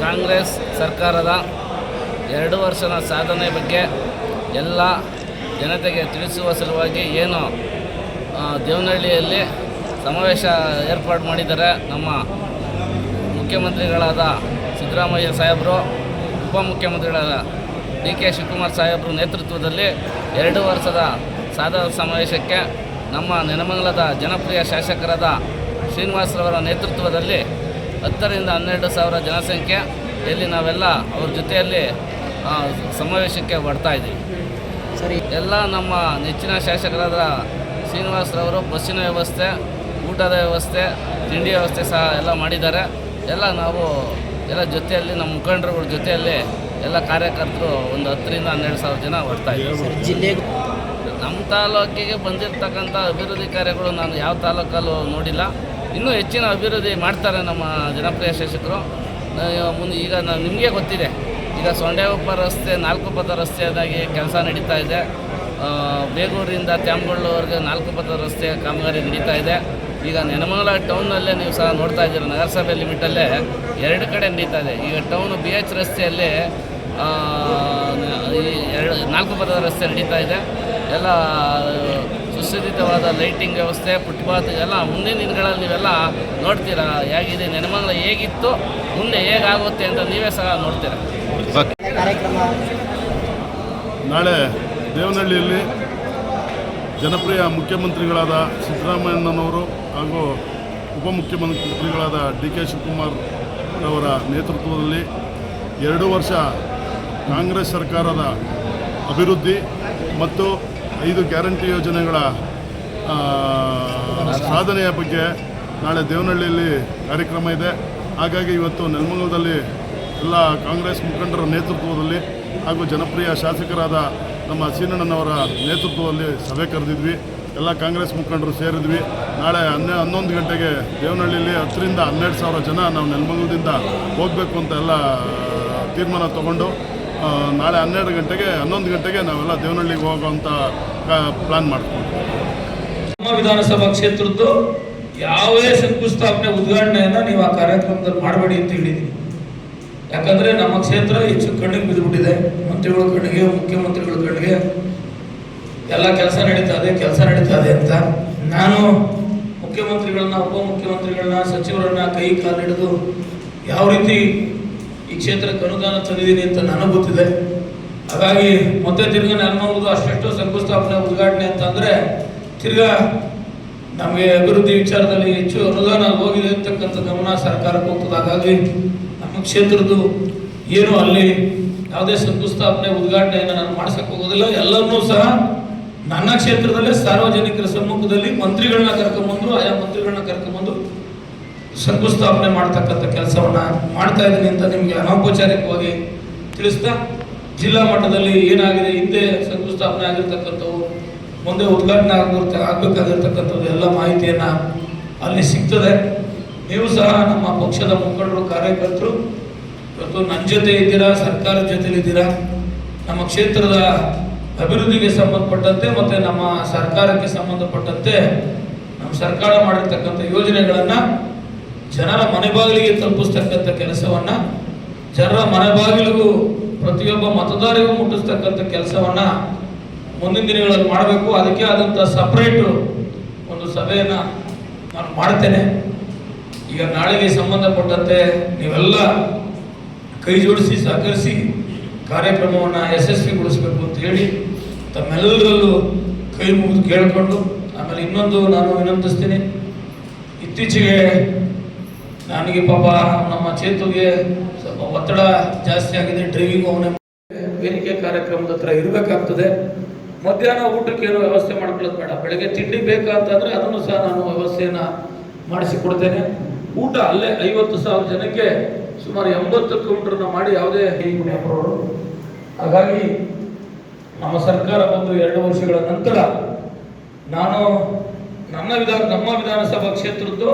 ಕಾಂಗ್ರೆಸ್ ಸರ್ಕಾರದ ಎರಡು ವರ್ಷದ ಸಾಧನೆ ಬಗ್ಗೆ ಎಲ್ಲ ಜನತೆಗೆ ತಿಳಿಸುವ ಸಲುವಾಗಿ ಏನು ದೇವನಹಳ್ಳಿಯಲ್ಲಿ ಸಮಾವೇಶ ಏರ್ಪಾಡು ಮಾಡಿದ್ದಾರೆ ನಮ್ಮ ಮುಖ್ಯಮಂತ್ರಿಗಳಾದ ಸಿದ್ದರಾಮಯ್ಯ ಸಾಹೇಬರು, ಉಪಮುಖ್ಯಮಂತ್ರಿಗಳಾದ ಡಿ ಕೆ ಶಿವಕುಮಾರ್ ಸಾಹೇಬರು ನೇತೃತ್ವದಲ್ಲಿ ಎರಡು ವರ್ಷದ ಸಾಧನ ಸಮಾವೇಶಕ್ಕೆ ನಮ್ಮ ನೆನಮಂಗಲದ ಜನಪ್ರಿಯ ಶಾಸಕರಾದ ಶ್ರೀನಿವಾಸ್ರವರ ನೇತೃತ್ವದಲ್ಲಿ ಹತ್ತರಿಂದ ಹನ್ನೆರಡು ಸಾವಿರ ಜನಸಂಖ್ಯೆ ಇಲ್ಲಿ ನಾವೆಲ್ಲ ಅವ್ರ ಜೊತೆಯಲ್ಲಿ ಸಮಾವೇಶಕ್ಕೆ ಬರ್ತಾ ಇದ್ದೀವಿ. ಸರಿ. ಎಲ್ಲ ನಮ್ಮ ನೆಚ್ಚಿನ ಶಾಸಕರಾದ ಶ್ರೀನಿವಾಸರವರು ಬಸ್ಸಿನ ವ್ಯವಸ್ಥೆ ಊಟದ ವ್ಯವಸ್ಥೆ ತಿಂಡಿ ವ್ಯವಸ್ಥೆ ಸಹ ಎಲ್ಲ ಮಾಡಿದ್ದಾರೆ. ಎಲ್ಲ ನಾವು ಎಲ್ಲ ಜೊತೆಯಲ್ಲಿ ನಮ್ಮ ಮುಖಂಡರುಗಳ ಜೊತೆಯಲ್ಲಿ ಎಲ್ಲ ಕಾರ್ಯಕರ್ತರು ಒಂದು ಹತ್ತರಿಂದ ಹನ್ನೆರಡು ಸಾವಿರ ಜನ ಬರ್ತಾ ಇದ್ದಾರೆ. ಜಿಲ್ಲೆಗೆ ನಮ್ಮ ತಾಲೂಕಿಗೆ ಬಂದಿರತಕ್ಕಂಥ ಅಭಿವೃದ್ಧಿ ಕಾರ್ಯಗಳು ನಾನು ಯಾವ ತಾಲೂಕಲ್ಲೂ ನೋಡಿಲ್ಲ. ಇನ್ನೂ ಹೆಚ್ಚಿನ ಅಭಿವೃದ್ಧಿ ಮಾಡ್ತಾರೆ ನಮ್ಮ ಜನಪ್ರಿಯ ಶಾಸಕರು ಮುಂದೆ ಈಗ ನಿಮಗೆ ಗೊತ್ತಿದೆ. ಈಗ ಸೊಂಡೆಗೊಪ್ಪ ರಸ್ತೆ ನಾಲ್ಕು ಪಥ ರಸ್ತೆಯದಾಗಿ ಕೆಲಸ ನಡೀತಾ ಇದೆ. ಬೇಗೂರಿಂದ ತ್ಯಾಮಗೊಳ್ಳವರೆಗೆ ನಾಲ್ಕು ಪಥ ರಸ್ತೆ ಕಾಮಗಾರಿ ನಡೀತಾ ಇದೆ. ಈಗ ನೆನಮಂಗಲ ಟೌನ್ನಲ್ಲೇ ನೀವು ಸಹ ನೋಡ್ತಾ ಇದ್ದೀರ, ನಗರಸಭೆ ಲಿಮಿಟಲ್ಲೇ ಎರಡು ಕಡೆ ನಡೀತಾ ಇದೆ. ಈಗ ಟೌನ್ ಬಿ ಎಚ್ ರಸ್ತೆಯಲ್ಲಿ ಎರಡು ನಾಲ್ಕು ಪದದ ರಸ್ತೆ ನಡೀತಾ ಇದೆ. ಎಲ್ಲ ಸುಸಜ್ಜಿತವಾದ ಲೈಟಿಂಗ್ ವ್ಯವಸ್ಥೆ, ಫುಟ್ಪಾತ್ ಎಲ್ಲ ಮುಂದಿನ ದಿನಗಳಲ್ಲಿ ನೀವೆಲ್ಲ ನೋಡ್ತೀರಾ? ಹೇಗಿದೆ? ನೆನಮಂಗಲ ಹೇಗಿತ್ತು? ಮುಂದೆ ಹೇಗಾಗುತ್ತೆ ಅಂತ ನೀವೇ ಸಹ ನೋಡ್ತೀರಾ? ನಾಳೆ ದೇವನಹಳ್ಳಿಯಲ್ಲಿ ಜನಪ್ರಿಯ ಮುಖ್ಯಮಂತ್ರಿಗಳಾದ ಸಿದ್ದರಾಮಯ್ಯನವರು ಹಾಗೂ ಉಪಮುಖ್ಯಮಂತ್ರಿಗಳಾದ ಡಿ ಕೆ ಶಿವಕುಮಾರ್ ಅವರ ನೇತೃತ್ವದಲ್ಲಿ ಎರಡು ವರ್ಷ ಕಾಂಗ್ರೆಸ್ ಸರ್ಕಾರದ ಅಭಿವೃದ್ಧಿ ಮತ್ತು ಐದು ಗ್ಯಾರಂಟಿ ಯೋಜನೆಗಳ ಸಾಧನೆಯ ಬಗ್ಗೆ ನಾಳೆ ದೇವನಹಳ್ಳಿಯಲ್ಲಿ ಕಾರ್ಯಕ್ರಮ ಇದೆ. ಹಾಗಾಗಿ ಇವತ್ತು ನೆಲಮಂಗಲದಲ್ಲಿ ಎಲ್ಲ ಕಾಂಗ್ರೆಸ್ ಮುಖಂಡರ ನೇತೃತ್ವದಲ್ಲಿ ಹಾಗೂ ಜನಪ್ರಿಯ ಶಾಸಕರಾದ ನಮ್ಮ ಸೀನಣ್ಣನವರ ನೇತೃತ್ವದಲ್ಲಿ ಸಭೆ ಕರೆದಿದ್ವಿ. ಎಲ್ಲ ಕಾಂಗ್ರೆಸ್ ಮುಖಂಡರು ಸೇರಿದ್ವಿ. ನಾಳೆ ಹನ್ನೆ, ಹನ್ನೊಂದು ಗಂಟೆಗೆ ದೇವನಹಳ್ಳಿಯಲ್ಲಿ ಹತ್ತರಿಂದ ಹನ್ನೆರಡು ಸಾವಿರ ಜನ ನಾವು ನೆಲಮಂಗಲದಿಂದ ಹೋಗಬೇಕು ಅಂತ ಎಲ್ಲ ತೀರ್ಮಾನ ತಗೊಂಡು ನಾಳೆ ಹನ್ನೆರಡು ಗಂಟೆಗೆ, ಹನ್ನೊಂದು ಗಂಟೆಗೆ ನಾವೆಲ್ಲ ದೇವನಹಳ್ಳಿಗೆ ಹೋಗುವಂಥ ಪ್ಲ್ಯಾನ್ ಮಾಡ್ತೀವಿ. ನಮ್ಮ ವಿಧಾನಸಭಾ ಕ್ಷೇತ್ರದ್ದು ಯಾವುದೇ ಶಂಕುಸ್ಥಾಪನೆ, ಉದ್ಘಾಟನೆಯನ್ನ ನೀವು ಆ ಕಾರ್ಯಕ್ರಮದಲ್ಲಿ ಮಾಡಬೇಡಿ ಅಂತ ಹೇಳಿದ್ದೀನಿ ಯಾಕಂದ್ರೆ ನಮ್ಮ ಕ್ಷೇತ್ರ ಹೆಚ್ಚು ಕಣ್ಣಿಗೆ ಬಿದ್ದುಬಿಟ್ಟಿದೆ. ಮಂತ್ರಿಗಳ ಕಣ್ಣಿಗೆ, ಮುಖ್ಯಮಂತ್ರಿಗಳ ಕಣ್ಣಿಗೆ ಎಲ್ಲ ಕೆಲಸ ನಡೀತಾ ಇದೆ, ಕೆಲಸ ನಡೀತಾ ಇದೆ ಅಂತ. ನಾನು ಮುಖ್ಯಮಂತ್ರಿಗಳನ್ನ, ಉಪಮುಖ್ಯಮಂತ್ರಿಗಳನ್ನ, ಸಚಿವರನ್ನ ಕೈ ಕಾಲಿಡಿದು ಯಾವ ರೀತಿ ಈ ಕ್ಷೇತ್ರಕ್ಕೆ ಅನುದಾನ ತಂದಿದ್ದೀನಿ ಅಂತ ನನಗೆ ಗೊತ್ತಿದೆ ಹಾಗಾಗಿ ಮತ್ತೆ ತಿರ್ಗಾ ನೆಲಮಂಗಲದ ಅಷ್ಟೆಷ್ಟು ಶಂಕುಸ್ಥಾಪನೆ, ಉದ್ಘಾಟನೆ ಅಂತಂದರೆ ತಿರ್ಗ ನಮಗೆ ಅಭಿವೃದ್ಧಿ ವಿಚಾರದಲ್ಲಿ ಹೆಚ್ಚು ಅನುದಾನ ಹೋಗಿದೆ ಅಂತಕ್ಕಂಥ ಗಮನ ಸರ್ಕಾರಕ್ಕೆ ಹೋಗ್ತದೆ. ಹಾಗಾಗಿ ನಮ್ಮ ಕ್ಷೇತ್ರದ್ದು ಏನು ಅಲ್ಲಿ ಯಾವುದೇ ಶಂಕುಸ್ಥಾಪನೆ, ಉದ್ಘಾಟನೆಯನ್ನು ನಾನು ಮಾಡಿಸಕ್ಕೆ ಹೋಗೋದಿಲ್ಲ. ಎಲ್ಲವನ್ನೂ ಸಹ ನನ್ನ ಕ್ಷೇತ್ರದಲ್ಲೇ ಸಾರ್ವಜನಿಕರ ಸಮ್ಮುಖದಲ್ಲಿ ಮಂತ್ರಿಗಳನ್ನ ಕರ್ಕೊಂಬಂದು ಆಯಾ ಮಂತ್ರಿಗಳನ್ನ ಕರ್ಕೊಂಬಂದು ಶಂಕುಸ್ಥಾಪನೆ ಮಾಡ್ತಕ್ಕಂಥ ಕೆಲಸವನ್ನ ಮಾಡ್ತಾ ಇದ್ದೀನಿ ಅಂತ ನಿಮಗೆ ಅನೌಪಚಾರಿಕವಾಗಿ ತಿಳಿಸ್ತಾ ಜಿಲ್ಲಾ ಮಟ್ಟದಲ್ಲಿ ಏನಾಗಿದೆ, ಹಿಂದೆ ಶಂಕುಸ್ಥಾಪನೆ ಆಗಿರ್ತಕ್ಕಂಥವು, ಮುಂದೆ ಉದ್ಘಾಟನೆ ಆಗಿರ್ತ ಆಗಬೇಕಾಗಿರ್ತಕ್ಕಂಥದ್ದು ಎಲ್ಲ ಮಾಹಿತಿಯನ್ನ ಅಲ್ಲಿ ಸಿಗ್ತದೆ. ನೀವು ಸಹ ನಮ್ಮ ಪಕ್ಷದ ಮುಖಂಡರು, ಕಾರ್ಯಕರ್ತರು, ಇವತ್ತು ನನ್ನ ಜೊತೆ ಇದ್ದೀರಾ, ಸರ್ಕಾರದ ಜೊತೆಲಿದ್ದೀರಾ ನಮ್ಮ ಕ್ಷೇತ್ರದ ಅಭಿವೃದ್ಧಿಗೆ ಸಂಬಂಧಪಟ್ಟಂತೆ ಮತ್ತೆ ನಮ್ಮ ಸರ್ಕಾರಕ್ಕೆ ಸಂಬಂಧಪಟ್ಟಂತೆ ನಮ್ಮ ಸರ್ಕಾರ ಮಾಡಿರ್ತಕ್ಕಂಥ ಯೋಜನೆಗಳನ್ನ ಜನರ ಮನೆ ಬಾಗಿಲಿಗೆ ತಲುಪಿಸ್ತಕ್ಕಂಥ ಕೆಲಸವನ್ನ, ಜನರ ಮನೆ ಬಾಗಿಲಿಗೂ ಪ್ರತಿಯೊಬ್ಬ ಮತದಾರರಿಗೂ ಮುಟ್ಟಿಸ್ತಕ್ಕಂಥ ಕೆಲಸವನ್ನ ಮುಂದಿನ ದಿನಗಳಲ್ಲಿ ಮಾಡಬೇಕು. ಅದಕ್ಕೆ ಆದಂಥ ಸಪ್ರೇಟು ಒಂದು ಸಭೆಯನ್ನು ನಾನು ಮಾಡ್ತೇನೆ. ಈಗ ನಾಳೆಗೆ ಸಂಬಂಧಪಟ್ಟಂತೆ ನೀವೆಲ್ಲ ಕೈ ಜೋಡಿಸಿ, ಸಹಕರಿಸಿ ಕಾರ್ಯಕ್ರಮವನ್ನು ಯಶಸ್ವಿಗೊಳಿಸಬೇಕು ಅಂತ ಹೇಳಿ ತಮ್ಮೆಲ್ಲರಲ್ಲೂ ಕೈ ಮುಗಿದು ಕೇಳಿಕೊಂಡು ಆಮೇಲೆ ಇನ್ನೊಂದು ನಾನು ವಿನಂತಿಸ್ತೀನಿ. ಇತ್ತೀಚೆಗೆ ನನಗೆ ಪಾಪ ನಮ್ಮ ಚೇತುಗೆ ಸ್ವಲ್ಪ ಒತ್ತಡ ಜಾಸ್ತಿ ಆಗಿದೆ ಡ್ರೈವಿಂಗ್ ಅವನೇ ವೇದಿಕೆ ಕಾರ್ಯಕ್ರಮದ ಹತ್ರ ಇರಬೇಕಾಗ್ತದೆ. ಮಧ್ಯಾಹ್ನ ಊಟಕ್ಕೆ ಏನೋ ವ್ಯವಸ್ಥೆ ಮಾಡ್ಕೊಳ್ಳೋದು ಬೇಡ. ಬೆಳಗ್ಗೆ ತಿಂಡಿ ಬೇಕಂತಂದರೆ ಅದನ್ನು ಸಹ ನಾನು ವ್ಯವಸ್ಥೆಯನ್ನು ಮಾಡಿಸಿಕೊಡ್ತೇನೆ. ಊಟ ಅಲ್ಲೇ ಐವತ್ತು ಸಾವಿರ ಜನಕ್ಕೆ ಸುಮಾರು ಎಂಬತ್ತು ಕಿಲೋಮೀಟರ್ನ ಮಾಡಿ ಯಾವುದೇ ಅವರು ಹಾಗಾಗಿ ನಮ್ಮ ಸರ್ಕಾರ ಬಂದು ಎರಡು ವರ್ಷಗಳ ನಂತರ ನಾನು ನನ್ನ ವಿಧಾನ ನಮ್ಮ ವಿಧಾನಸಭಾ ಕ್ಷೇತ್ರದ್ದು